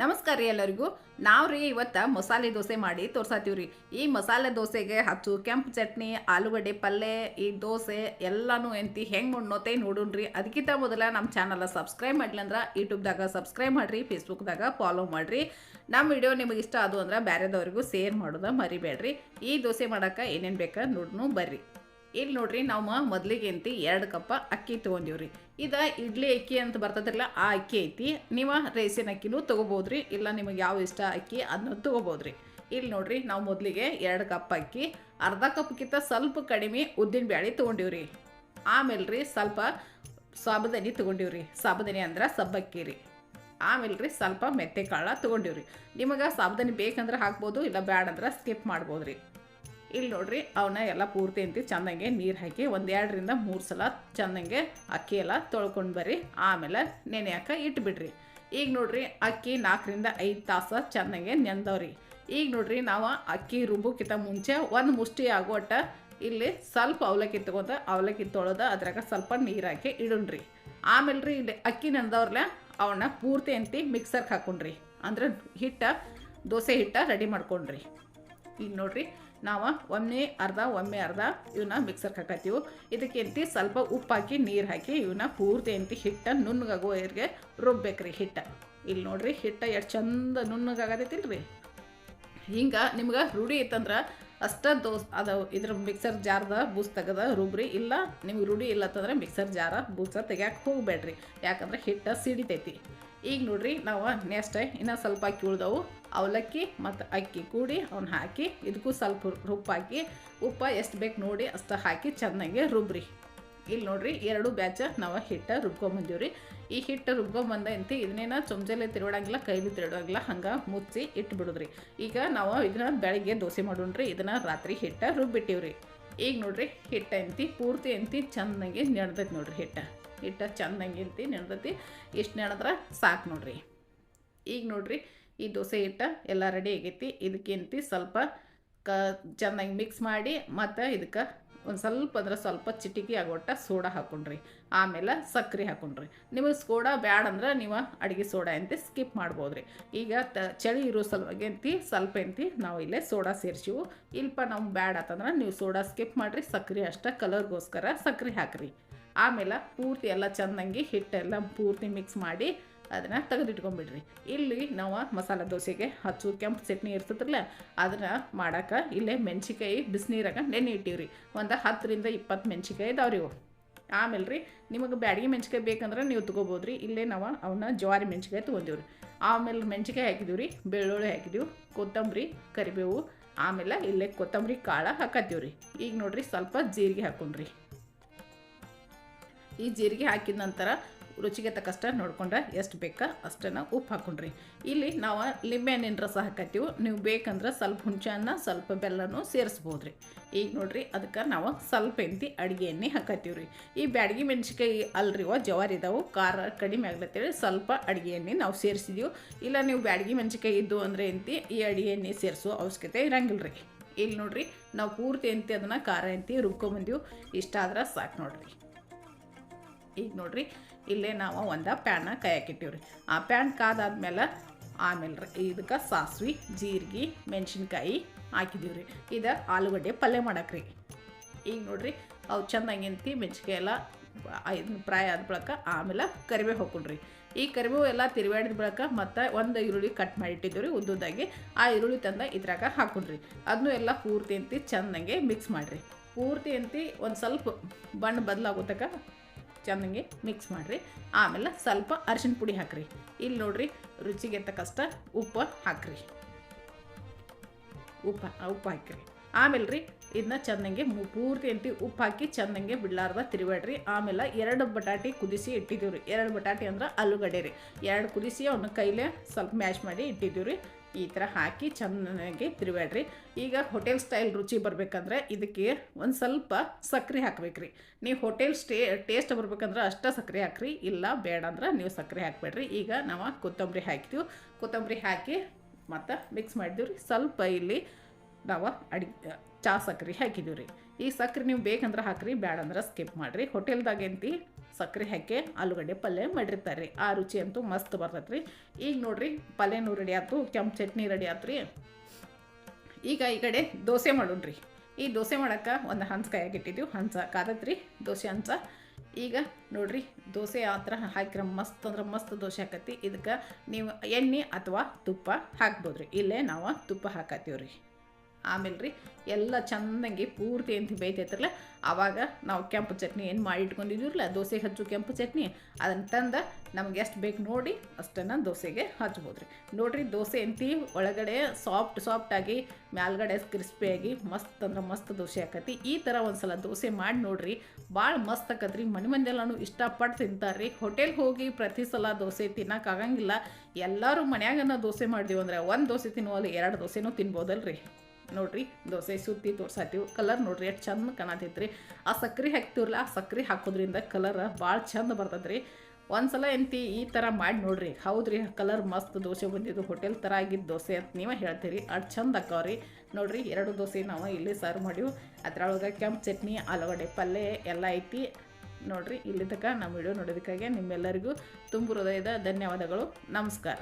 ನಮಸ್ಕಾರ ರೀ ಎಲ್ಲರಿಗೂ. ನಾವು ರೀ ಇವತ್ತು ಮಸಾಲೆ ದೋಸೆ ಮಾಡಿ ತೋರ್ಸತ್ತೀವಿ ರೀ. ಈ ಮಸಾಲೆ ದೋಸೆಗೆ ಹಚ್ಚು ಕೆಂಪು ಚಟ್ನಿ, ಆಲೂಗಡ್ಡೆ ಪಲ್ಯ ಈ ದೋಸೆ ಎಲ್ಲನೂ ಎಂತಿ ಹೆಂಗೆ ಉಣ್ಣೋತೆ ನೋಡೋಣ್ರಿ ಅದಕ್ಕಿಂತ ಮೊದಲ ನಮ್ಮ ಚಾನಲ್ ಸಬ್ಸ್ಕ್ರೈಬ್ ಮಾಡ್ಲಿ ಅಂದ್ರೆ ಯೂಟ್ಯೂಬ್ದಾಗ ಸಬ್ಸ್ಕ್ರೈಬ್ ಮಾಡಿರಿ, ಫೇಸ್ಬುಕ್ದಾಗ ಫಾಲೋ ಮಾಡಿರಿ. ನಮ್ಮ ವಿಡಿಯೋ ನಿಮಗೆ ಇಷ್ಟ ಅದು ಅಂದ್ರೆ ಬೇರೆದವ್ರಿಗೂ ಶೇರ್ ಮಾಡೋದ ಮರಿಬೇಡ್ರಿ. ಈ ದೋಸೆ ಮಾಡೋಕೆ ಏನೇನು ಬೇಕಾ ನೋಡ್ನು ಬರ್ರಿ. ಇಲ್ಲಿ ನೋಡ್ರಿ ನಾವು ಮೊದಲಿಗೆ ಅಂತಿ ಎರಡು ಕಪ್ಪ ಅಕ್ಕಿ ತೊಗೊಂಡಿವ್ರಿ. ಇದು ಇಡ್ಲಿ ಅಕ್ಕಿ ಅಂತ ಬರ್ತದಿಲ್ಲ ಆ ಅಕ್ಕಿ ಐತಿ. ನೀವು ರೇಸಿನ ಅಕ್ಕಿನೂ ತೊಗೋಬೋದ್ರಿ, ಇಲ್ಲ ನಿಮಗೆ ಯಾವ ಇಷ್ಟ ಅಕ್ಕಿ ಅದನ್ನ ತೊಗೋಬೋದ್ರಿ. ಇಲ್ಲಿ ನೋಡ್ರಿ ನಾವು ಮೊದಲಿಗೆ ಎರಡು ಕಪ್ ಅಕ್ಕಿ, ಅರ್ಧ ಕಪ್ಗಿಂತ ಸ್ವಲ್ಪ ಕಡಿಮೆ ಉದ್ದಿನ ಬ್ಯಾಳೆ ತೊಗೊಂಡಿವ್ರಿ. ಆಮೇಲೆ ರೀ ಸ್ವಲ್ಪ ಸಾಬುದಾನಿ ತೊಗೊಂಡಿವ್ರಿ. ಸಾಬುದಾನಿ ಅಂದ್ರೆ ಸಬ್ಬಕ್ಕಿ ರೀ. ಆಮೇಲೆ ರೀ ಸ್ವಲ್ಪ ಮೆತ್ತೆ ಕಾಳು ತೊಗೊಂಡಿವ್ರಿ. ನಿಮಗೆ ಸಾಬುದಾನಿ ಬೇಕಂದ್ರೆ ಹಾಕ್ಬೋದು, ಇಲ್ಲ ಬ್ಯಾಡಂದ್ರೆ ಸ್ಕಿಪ್ ಮಾಡ್ಬೋದು ರೀ ಇಲ್ಲಿ ನೋಡ್ರಿ ಅವನ್ನ ಎಲ್ಲ ಪೂರ್ತಿ ಅಂತ ಚಂದಂಗೆ ನೀರು ಹಾಕಿ ಒಂದೆರಡರಿಂದ ಮೂರು ಸಲ ಚಂದಂಗೆ ಅಕ್ಕಿ ಎಲ್ಲ ತೊಳ್ಕೊಂಡು ಬರ್ರಿ. ಆಮೇಲೆ ನೆನೆಯಾಕ ಇಟ್ಬಿಡ್ರಿ. ಈಗ ನೋಡ್ರಿ, ಅಕ್ಕಿ ನಾಲ್ಕರಿಂದ ಐದು ತಾಸು ಚಂದಂಗೆ ನೆಂದವ್ರಿ. ಈಗ ನೋಡ್ರಿ, ನಾವು ಅಕ್ಕಿ ರುಬ್ಬಕ್ಕಿಂತ ಮುಂಚೆ ಒಂದು ಮುಷ್ಟಿ ಆಗೋಟ ಇಲ್ಲಿ ಸ್ವಲ್ಪ ಅವಲಕ್ಕಿ ತಗೊಂಡು ಅವಲಕ್ಕಿ ತೊಳೆದು ಅದ್ರಾಗ ಸ್ವಲ್ಪ ನೀರು ಹಾಕಿ ಇಡುಣ್ರಿ. ಆಮೇಲೆ ರೀ ಇಲ್ಲಿ ಅಕ್ಕಿ ನೆಂದವ್ರಲ್ಲ ಅವನ್ನ ಪೂರ್ತಿ ಅಂತಿ ಮಿಕ್ಸರ್ಗೆ ಹಾಕೊಂಡ್ರಿ. ಅಂದ್ರೆ ಹಿಟ್ಟ, ದೋಸೆ ಹಿಟ್ಟ ರೆಡಿ ಮಾಡ್ಕೊಂಡ್ರಿ. ಈಗ ನೋಡ್ರಿ ನಾವು ಒಮ್ಮೆ ಅರ್ಧ ಒಮ್ಮೆ ಅರ್ಧ ಇವನ್ನ ಮಿಕ್ಸರ್ಗೆ ಹಾಕತ್ತೀವಿ ಇದಕ್ಕೆ ಎಂತಿ ಸ್ವಲ್ಪ ಉಪ್ಪು ಹಾಕಿ, ನೀರು ಹಾಕಿ ಇವನ್ನ ಪೂರ್ತಿ ಎಂತಿ ಹಿಟ್ಟ ನುಣ್ಣಗಾಗೋರಿಗೆ ರುಬ್ಬೇಕ್ರಿ ಹಿಟ್ಟ. ಇಲ್ಲಿ ನೋಡ್ರಿ ಹಿಟ್ಟ ಎಷ್ಟು ಚಂದ ನುಣ್ಣಗಾಗತೈತಿಲ್ರಿ ಹಿಂಗೆ ನಿಮ್ಗೆ ರೂಢಿ ಇತ್ತಂದ್ರೆ ಅಷ್ಟ ದೋಸ್ ಅದು ಇದ್ರ ಮಿಕ್ಸರ್ ಜಾರ್ದ ಬೂಸ್ ತೆಗೆದ ರುಬ್ರಿ, ಇಲ್ಲ ನಿಮ್ಗೆ ರೂಢಿ ಇಲ್ಲ ಅಂತಂದ್ರೆ ಮಿಕ್ಸರ್ ಜಾರ ಬೂಸ ತೆಗಿಯಕ್ಕೆ ಹೋಗಬೇಡ್ರಿ ಯಾಕಂದ್ರೆ ಹಿಟ್ಟು ಸಿಡಿತೈತಿ. ಈಗ ನೋಡ್ರಿ, ನಾವು ನೆಕ್ಸ್ಟ್ ಇನ್ನೂ ಸ್ವಲ್ಪ ಅಕ್ಕಿ ಉಳ್ದವು. ಅವಲಕ್ಕಿ ಮತ್ತು ಅಕ್ಕಿ ಕೂಡಿ ಅವ್ನ ಹಾಕಿ ಇದಕ್ಕೂ ಸ್ವಲ್ಪ ಉಪ್ಪು ಹಾಕಿ, ಉಪ್ಪು ಎಷ್ಟು ಬೇಕು ನೋಡಿ ಅಷ್ಟು ಹಾಕಿ ಚೆನ್ನಾಗಿ ರುಬ್ರಿ. ಇಲ್ಲಿ ನೋಡ್ರಿ, ಎರಡು ಬ್ಯಾಚ ನಾವು ಹಿಟ್ಟು ರುಬ್ಕೊಂಬಂದೀವ್ರಿ ಈ ಹಿಟ್ಟು ರುಬ್ಕೊಂಬಂದ ಅಂತಿ ಇದನ್ನೇನ ಚೊಂಚಲೆ ತಿರುಗಡಂಗಿಲ್ಲ ಕೈಲಿ ತಿರುವಾಡಂಗಿಲ್ಲ, ಹಂಗೆ ಮುಚ್ಚಿ ಇಟ್ಟು ಬಿಡುದ್ರಿ ಈಗ ನಾವು ಇದನ್ನ ಬೆಳಗ್ಗೆ ದೋಸೆ ಮಾಡೋಣ್ರಿ, ಇದನ್ನ ರಾತ್ರಿ ಹಿಟ್ಟು ರುಬ್ಬಿಟ್ಟಿವ್ರಿ. ಈಗ ನೋಡ್ರಿ, ಹಿಟ್ಟು ಅಂತಿ ಪೂರ್ತಿ ಅಂತಿ ಚೆನ್ನಾಗಿ ನೆಡ್ದೈತೆ ನೋಡ್ರಿ ಹಿಟ್ಟು. ಹಿಟ್ಟು ಚೆಂದಂಗೆ ಇಂತಿ ನೆಡ್ದೈತಿ ಇಷ್ಟು ನೆನೆದ್ರೆ ಸಾಕು ನೋಡ್ರಿ. ಈಗ ನೋಡ್ರಿ, ಈ ದೋಸೆ ಹಿಟ್ಟು ಎಲ್ಲ ರೆಡಿ ಆಗೈತಿ. ಇದಕ್ಕಿಂತಿ ಸ್ವಲ್ಪ ಕ ಚೆನ್ನಾಗಿ ಮಿಕ್ಸ್ ಮಾಡಿ, ಮತ್ತು ಇದಕ್ಕೆ ಒಂದು ಸ್ವಲ್ಪ ಅಂದ್ರೆ ಸ್ವಲ್ಪ ಚಿಟಿಕಿ ಆಗೋಟ ಸೋಡಾ ಹಾಕೊಂಡ್ರಿ. ಆಮೇಲೆ ಸಕ್ಕರೆ ಹಾಕೊಂಡ್ರಿ. ನಿಮಗೆ ಸೋಡಾ ಬ್ಯಾಡ ಅಂದ್ರೆ ನೀವು ಅಡುಗೆ ಸೋಡಾ ಅಂತ ಸ್ಕಿಪ್ ಮಾಡ್ಬೋದ್ರಿ. ಈಗ ತ ಚಳಿ ಇರೋ ಸಲುವಾಗಿ ಅಂತಿ ಸ್ವಲ್ಪ ಅಂತಿ ನಾವು ಇಲ್ಲೇ ಸೋಡಾ ಸೇರ್ಸಿವು. ಇಲ್ಪ ನಾವು ಬ್ಯಾಡ ಅಂತಂದ್ರೆ ನೀವು ಸೋಡಾ ಸ್ಕಿಪ್ ಮಾಡಿರಿ. ಸಕ್ಕರೆ ಅಷ್ಟೇ ಕಲರ್ಗೋಸ್ಕರ ಸಕ್ಕರೆ ಹಾಕ್ರಿ. ಆಮೇಲೆ ಪೂರ್ತಿ ಎಲ್ಲ ಚೆಂದಂಗೆ ಹಿಟ್ಟೆಲ್ಲ ಪೂರ್ತಿ ಮಿಕ್ಸ್ ಮಾಡಿ ಅದನ್ನು ತೆಗೆದಿಟ್ಕೊಂಬಿಡ್ರಿ. ಇಲ್ಲಿ ನಾವು ಮಸಾಲೆ ದೋಸೆಗೆ ಹಚ್ಚು ಕೆಂಪು ಚಟ್ನಿ ಇರ್ತದಲ್ಲ ಅದನ್ನು ಮಾಡೋಕೆ ಇಲ್ಲೇ ಮೆಣ್ಸಿಕಾಯಿ ಬಿಸಿನೀರಾಗ ನೆನೆ ಇಟ್ಟಿವ್ರಿ. ಒಂದು ಹತ್ತರಿಂದ ಇಪ್ಪತ್ತು ಮೆಣ್ಸಿಕಾಯಿ ಇದಾವ್ರಿ ಇವು. ಆಮೇಲೆ ರೀ ನಿಮಗೆ ಬ್ಯಾಡಿಗೆ ಮೆಣ್ಸಿಕಾಯಿ ಬೇಕಂದ್ರೆ ನೀವು ತೊಗೋಬೋದು ರೀ ಇಲ್ಲೇ ನಾವು ಅವನ್ನ ಜವಾರಿ ಮೆಣ್ಸಿಕಾಯಿ ತೊಗೊಂಡಿವ್ರಿ. ಆಮೇಲೆ ಮೆಣ್ಸಿಕಾಯಿ ಹಾಕಿದೀವಿ ರೀ ಬೆಳ್ಳುಳ್ಳಿ ಹಾಕಿದೀವಿ, ಕೊತ್ತಂಬರಿ, ಕರಿಬೇವು, ಆಮೇಲೆ ಇಲ್ಲೇ ಕೊತ್ತಂಬರಿ ಕಾಳು ಹಾಕತ್ತೀವಿ ರೀ ಈಗ ನೋಡಿರಿ ಸ್ವಲ್ಪ ಜೀರಿಗೆ ಹಾಕೊಂಡ್ರಿ. ಈ ಜೀರಿಗೆ ಹಾಕಿದ ನಂತರ ರುಚಿಗೆ ತಕ್ಕಷ್ಟ ನೋಡ್ಕೊಂಡ್ರೆ ಎಷ್ಟು ಬೇಕಾ ಅಷ್ಟನ್ನು ಉಪ್ಪು ಹಾಕೊಂಡ್ರಿ. ಇಲ್ಲಿ ನಾವು ಲಿಂಬೆಹಣ್ಣಿನ ರಸ ಹಾಕತ್ತೀವಿ. ನೀವು ಬೇಕಂದ್ರೆ ಸ್ವಲ್ಪ ಹುಣಸೆಹಣ್ಣು ಸ್ವಲ್ಪ ಬೆಲ್ಲನೂ ಸೇರಿಸ್ಬೋದು ರೀ ಈಗ ನೋಡ್ರಿ ಅದಕ್ಕೆ ನಾವು ಸ್ವಲ್ಪ ಎಂತಿ ಅಡುಗೆ ಎಣ್ಣೆ ಹಾಕತ್ತೀವಿ ಈ ಬ್ಯಾಡಗಿ ಮೆಣಸಿಕಾಯಿ ಅಲ್ರಿವ ಜವಾರಿ ಇದಾವೆ ಖಾರ ಕಡಿಮೆ ಆಗ್ಲತ್ತೇಳಿ ಸ್ವಲ್ಪ ಅಡುಗೆ ಎಣ್ಣೆ ನಾವು ಸೇರಿಸಿದೀವಿ. ಇಲ್ಲ ನೀವು ಬ್ಯಾಡಗಿ ಮೆಣಸಿಕಾಯಿ ಇದ್ದು ಅಂದರೆ ಎಂತಿ ಈ ಅಡುಗೆ ಎಣ್ಣೆ ಸೇರಿಸೋ ಅವಶ್ಯಕತೆ ಇರಂಗಿಲ್ಲ ರೀ ಇಲ್ಲಿ ನೋಡ್ರಿ ನಾವು ಪೂರ್ತಿ ಎಂತಿ ಅದನ್ನು ಖಾರ ಎಂತಿ ರುಬ್ಕೊಂಬಂದೀವಿ ಇಷ್ಟ ಆದ್ರೆ ಸಾಕು ನೋಡ್ರಿ. ಈಗ ನೋಡ್ರಿ, ಇಲ್ಲೇ ನಾವು ಒಂದು ಪ್ಯಾನ ಕಾಯಕ್ಕಿಟ್ಟಿವ್ರಿ ಆ ಪ್ಯಾನ್ ಕಾದಾದ್ಮೇಲೆ ಆಮೇಲೆ ರೀ, ಇದಕ್ಕೆ ಸಾಸ್ವೆ, ಜೀರಿಗೆ, ಮೆಣಸಿನ್ಕಾಯಿ ಹಾಕಿದೀವಿ ರೀ ಇದು ಆಲೂಗಡ್ಡೆ ಪಲ್ಯ ಮಾಡಕ್ರಿ. ಈಗ ನೋಡ್ರಿ, ಅವು ಚೆನ್ನಾಗಿ ಎಂತಿ ಮೆಣಸಿನ್ಕಾಯಿ ಎಲ್ಲ ಇದನ್ನ ಫ್ರೈ ಆದ ಬಳಿಕ ಆಮೇಲೆ ಕರಿಬೇವು ಹಾಕೊಂಡ್ರಿ. ಈ ಕರಿಬೇವು ಎಲ್ಲ ತಿರುವಾಡಿದ ಬಳಿಕ ಮತ್ತು ಒಂದು ಈರುಳ್ಳಿ ಕಟ್ ಮಾಡಿಟ್ಟಿದ್ದೀವಿ ರೀ ಉದ್ದುದಾಗಿ ಆ ಈರುಳ್ಳಿ ತಂದ ಇದ್ರಾಗ ಹಾಕೊಂಡ್ರಿ. ಅದನ್ನು ಎಲ್ಲ ಪೂರ್ತಿ ಅಂತಿ ಚೆನ್ನಾಗೆ ಮಿಕ್ಸ್ ಮಾಡಿರಿ. ಪೂರ್ತಿ ಅಂತಿ ಒಂದು ಸ್ವಲ್ಪ ಬಣ್ಣ ಬದಲಾಗೋ ಚೆನ್ನಾಗಿ ಮಿಕ್ಸ್ ಮಾಡಿರಿ. ಆಮೇಲೆ ಸ್ವಲ್ಪ ಅರಿಶಿನ ಪುಡಿ ಹಾಕ್ರಿ. ಇಲ್ಲಿ ನೋಡ್ರಿ ರುಚಿಗೆ ತಕ್ಕಷ್ಟ ಉಪ್ಪು ಹಾಕ್ರಿ. ಉಪ್ಪು ಉಪ್ಪು ಹಾಕ್ರಿ. ಆಮೇಲೆ ರೀ ಇದನ್ನ ಚೆನ್ನಾಗಿ ಪೂರ್ತಿ ಅಂತಿ ಉಪ್ಪು ಹಾಕಿ ಚೆನ್ನಾಗಿ ಬಿಡಲಾರ್ದ ತಿರುವಾಡ್ರಿ ಆಮೇಲೆ ಎರಡು ಬಟಾಟಿ ಕುದಿಸಿ ಇಟ್ಟಿದ್ದೀವಿ ರೀ ಎರಡು ಬಟಾಟಿ ಅಂದ್ರೆ ಆಲೂಗಡ್ಡೆ ರೀ. ಎರಡು ಕುದಿಸಿ ಅವನ್ನ ಕೈಲೇ ಸ್ವಲ್ಪ ಮ್ಯಾಶ್ ಮಾಡಿ ಇಟ್ಟಿದ್ದೀವಿ ಈ ಥರ ಹಾಕಿ ಚೆನ್ನಾಗಿ ತಿರುವಾಡ್ರಿ ಈಗ ಹೋಟೆಲ್ ಸ್ಟೈಲ್ ರುಚಿ ಬರಬೇಕಂದ್ರೆ ಇದಕ್ಕೆ ಒಂದು ಸ್ವಲ್ಪ ಸಕ್ಕರೆ ಹಾಕ್ಬೇಕ್ರಿ. ನೀವು ಹೋಟೆಲ್ ಸ್ಟೇ ಟೇಸ್ಟ್ ಬರ್ಬೇಕಂದ್ರೆ ಅಷ್ಟೇ ಸಕ್ಕರೆ ಹಾಕ್ರಿ, ಇಲ್ಲ ಬೇಡ ಅಂದ್ರೆ ನೀವು ಸಕ್ಕರೆ ಹಾಕಬೇಡ್ರಿ. ಈಗ ನಾವು ಕೊತ್ತಂಬರಿ ಹಾಕ್ತೀವಿ ಕೊತ್ತಂಬರಿ ಹಾಕಿ ಮತ್ತು ಮಿಕ್ಸ್ ಮಾಡಿದೀವ್ರಿ ಸ್ವಲ್ಪ ಇಲ್ಲಿ ನಾವು ಅಡಿ, ಚಾ ಸಕ್ಕರೆ ಹಾಕಿದ್ದೀವಿ ರೀ. ಈ ಸಕ್ಕರೆ ನೀವು ಬೇಕಂದ್ರೆ ಹಾಕ್ರಿ ಬೇಡಂದ್ರೆ ಸ್ಕಿಪ್ ಮಾಡಿರಿ. ಹೋಟೆಲ್ದಾಗ ಎಂತಿ ಸಕ್ಕರೆ ಹಾಕಿ ಆಲೂಗಡ್ಡೆ ಪಲ್ಯ ಮಾಡಿರ್ತಾರೆ. ರೀ ಆ ರುಚಿ ಅಂತೂ ಮಸ್ತ್ ಬರ್ತೈತೆ ರೀ ಈಗ ನೋಡಿರಿ, ಪಲ್ಯನೂ ರೆಡಿ ಆಯ್ತು ಕೆಂಪು ಚಟ್ನಿ ರೆಡಿ ಆಯ್ತು ರೀ ಈಗ ಈ ಕಡೆ ದೋಸೆ ಮಾಡೋಣ್ರಿ. ಈ ದೋಸೆ ಮಾಡೋಕ್ಕೆ ಒಂದು ಹಂಚ ಕಾಯಾಗಿಟ್ಟಿದ್ದೀವಿ ಹಂಚ ಕಾದತ್ರಿ, ದೋಸೆ ಹಂಚ ಈಗ ನೋಡ್ರಿ, ದೋಸೆ ಆ ಥರ ಹಾಕಿರ ಮಸ್ತ್ ಅಂದ್ರೆ ಮಸ್ತ್ ದೋಸೆ ಹಾಕತಿ ಇದಕ್ಕೆ ನೀವು ಎಣ್ಣೆ ಅಥವಾ ತುಪ್ಪ ಹಾಕ್ಬೋದು ರೀ ಇಲ್ಲೇ ನಾವು ತುಪ್ಪ ಹಾಕತ್ತೀವ್ರಿ. ಆಮೇಲೆ ರೀ ಎಲ್ಲ ಚೆನ್ನಾಗಿ ಪೂರ್ತಿ ಅಂತ ಬೇಯ್ತೈತ್ರಲ್ಲ ಆವಾಗ ನಾವು ಕೆಂಪು ಚಟ್ನಿ ಏನು ಮಾಡಿ ಇಟ್ಕೊಂಡಿದ್ದೀವ್ರಲ್ಲ, ದೋಸೆ ಹಚ್ಚು ಕೆಂಪು ಚಟ್ನಿ, ಅದನ್ನು ತಂದು ನಮ್ಗೆ ಎಷ್ಟು ಬೇಕು ನೋಡಿ ಅಷ್ಟನ್ನು ದೋಸೆಗೆ ಹಚ್ಬೋದು ರೀ ನೋಡಿರಿ ದೋಸೆ ಅಂತಿ ಒಳಗಡೆ ಸಾಫ್ಟ್ ಸಾಫ್ಟಾಗಿ ಮ್ಯಾಲ್ಗಡೆ ಕ್ರಿಸ್ಪಿಯಾಗಿ ಮಸ್ತ್ ಅಂದ್ರೆ ಮಸ್ತ್ ದೋಸೆ ಆಕತಿ. ಈ ಥರ ಒಂದು ಸಲ ದೋಸೆ ಮಾಡಿ ನೋಡಿರಿ ಭಾಳ ಮಸ್ತ್ ಆಕತ್ರಿ. ಮನೆ ಮಂದಿಯಲ್ಲೂ ಇಷ್ಟಪಟ್ಟು ತಿಂತಾರೆ ರೀ ಹೋಟೆಲ್ ಹೋಗಿ ಪ್ರತಿ ಸಲ ದೋಸೆ ತಿನ್ನೋಕ್ಕಾಗಂಗಿಲ್ಲ ಎಲ್ಲರೂ ಮನ್ಯಾಗನ ದೋಸೆ ಮಾಡಿದೀವಿ ಅಂದ್ರೆ ಒಂದು ದೋಸೆ ತಿನ್ನುವಲ್ಲಿ ಎರಡು ದೋಸೆನೂ ತಿನ್ಬೋದಲ್ರಿ. ನೋಡ್ರಿ, ದೋಸೆ ಸುತ್ತಿ ತೋರ್ಸಾತೀವಿ. ಕಲರ್ ನೋಡ್ರಿ, ಎಷ್ಟು ಚಂದ ಕಾಣತೈತ್ರಿ. ಆ ಸಕ್ರೆ ಹಾಕ್ತಿವ್ರಲ್ಲ, ಆ ಸಕ್ರೆ ಹಾಕೋದ್ರಿಂದ ಕಲರ್ ಭಾಳ ಚಂದ ಬರ್ತದ್ರಿ. ಒಂದ್ಸಲ ಎಂತಿ ಈ ಥರ ಮಾಡಿ ನೋಡ್ರಿ. ಹೌದ್ರಿ ಕಲರ್ ಮಸ್ತ್ ದೋಸೆ ಬಂದಿದ್ದು. ಹೋಟೆಲ್ ಥರ ಆಗಿದ್ದು ದೋಸೆ ಅಂತ ನೀವೇ ಹೇಳ್ತೀರಿ. ಅಷ್ಟು ಚಂದ ಅಕ್ಕವ್ರಿ ನೋಡ್ರಿ, ಎರಡು ದೋಸೆ ನಾವು ಇಲ್ಲಿ ಸರ್ವ್ ಮಾಡಿವು. ಅದ್ರೊಳಗೆ ಕೆಂಪು ಚಟ್ನಿ, ಆಲೂಗಡ್ಡೆ ಪಲ್ಯ ಎಲ್ಲ ಐತಿ. ನೋಡ್ರಿ, ಇಲ್ಲಿ ತನಕ ನಮ್ಮ ವಿಡಿಯೋ ನೋಡೋದಕ್ಕಾಗಿ ನಿಮ್ಮೆಲ್ಲರಿಗೂ ತುಂಬ ಹೃದಯದ ಧನ್ಯವಾದಗಳು. ನಮಸ್ಕಾರ.